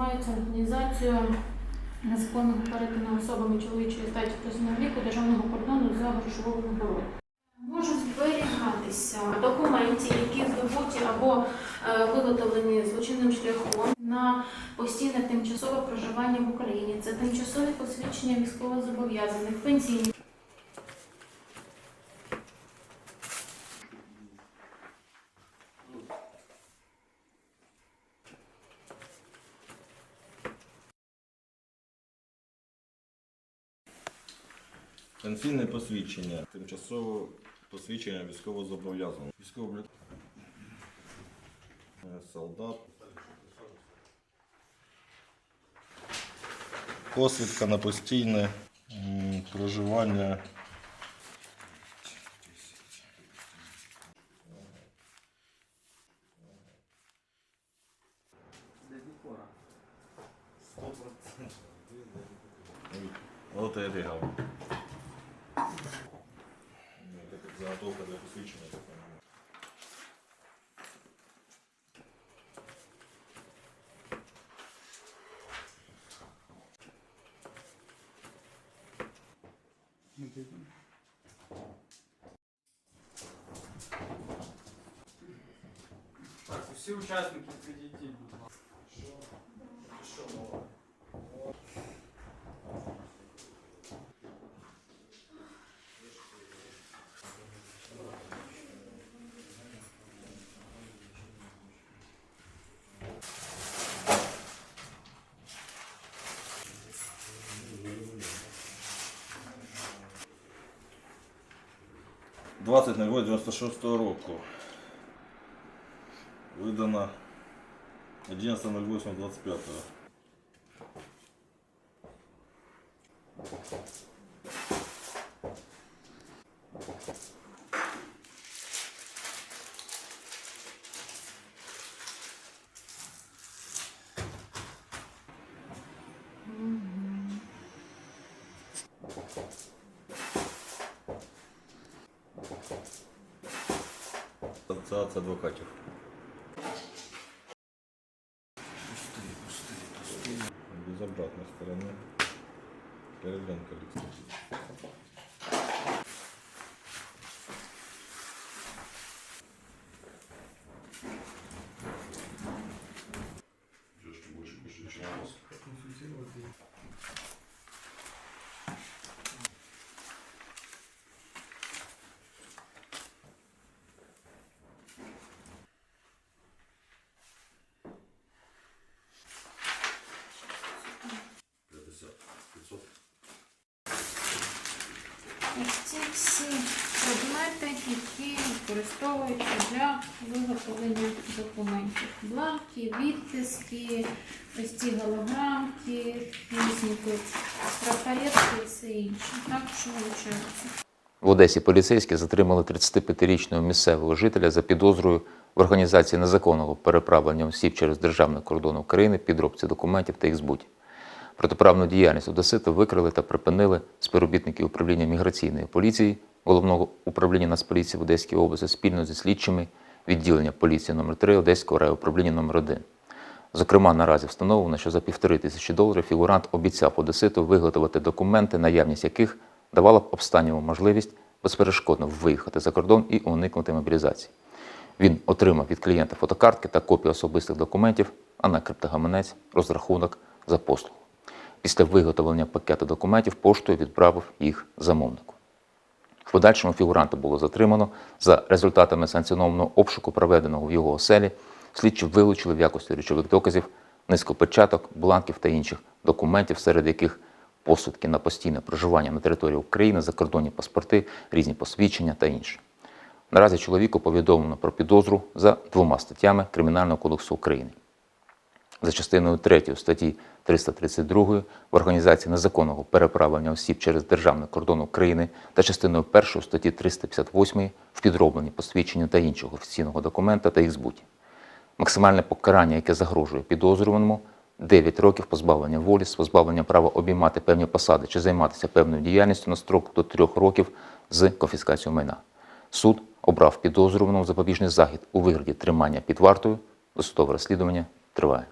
займаються організацією незаконного перетину особами чоловічої статі призовного віку державного кордону за грошову нагороду. Можуть зберігатися документи, які здобуті або е, виготовлені злочинним шляхом на постійне тимчасове проживання в Україні. Це тимчасові посвідчення військовозобов'язаних, пенсійні. Пенсійне посвідчення, тимчасове посвідчення військовозобов'язаного. Військово солдат. Посвідка на постійне проживання. Вот я бігав. Заготовка для посвідчення. така. Так, усі учасники підійдіть, 20.08.96 року. Видана 11.08.25. Thank you. Асоціація адвокатів. Без обратной стороны. Кириленко Алексей. Ось ці всі предмети, які використовуються для виготовлення документів. Бланки, відтиски, ось ці голограмки, різні тут трафаретки і все інше. Так що виходить. В Одесі поліцейські затримали 35-річного місцевого жителя за підозрою в організації незаконного переправлення осіб через державний кордон України, підробці документів та їх збуті. Протиправну діяльність Одеситу викрили та припинили співробітники управління міграційної поліції головного управління Нацполіції в Одеській області спільно зі слідчими відділення поліції номер 3 Одеського райуправління номер 1 Зокрема, наразі встановлено, що за півтори тисячі доларів фігурант обіцяв Одеситу виготовити документи, наявність яких давала б обстанньому можливість безперешкодно виїхати за кордон і уникнути мобілізації. Він отримав від клієнта фотокартки та копію особистих документів, а на криптогаманець розрахунок за послугу. Після виготовлення пакету документів поштою відправив їх замовнику. В подальшому фігуранта було затримано за результатами санкціонованого обшуку, проведеного в його оселі. Слідчі вилучили в якості речових доказів низку печаток, бланків та інших документів, серед яких посвідки на постійне проживання на території України, закордонні паспорти, різні посвідчення та інше. Наразі чоловіку повідомлено про підозру за двома статтями Кримінального кодексу України за частиною 3 статті 332 в організації незаконного переправлення осіб через державний кордон України та частиною 1 статті 358 в підробленні посвідчення та іншого офіційного документа та їх збуті. Максимальне покарання, яке загрожує підозрюваному 9 років позбавлення волі з позбавленням права обіймати певні посади чи займатися певною діяльністю на строк до 3 років з конфіскацією майна. Суд обрав підозрюваному запобіжний захід у вигляді тримання під вартою. Досудове розслідування триває.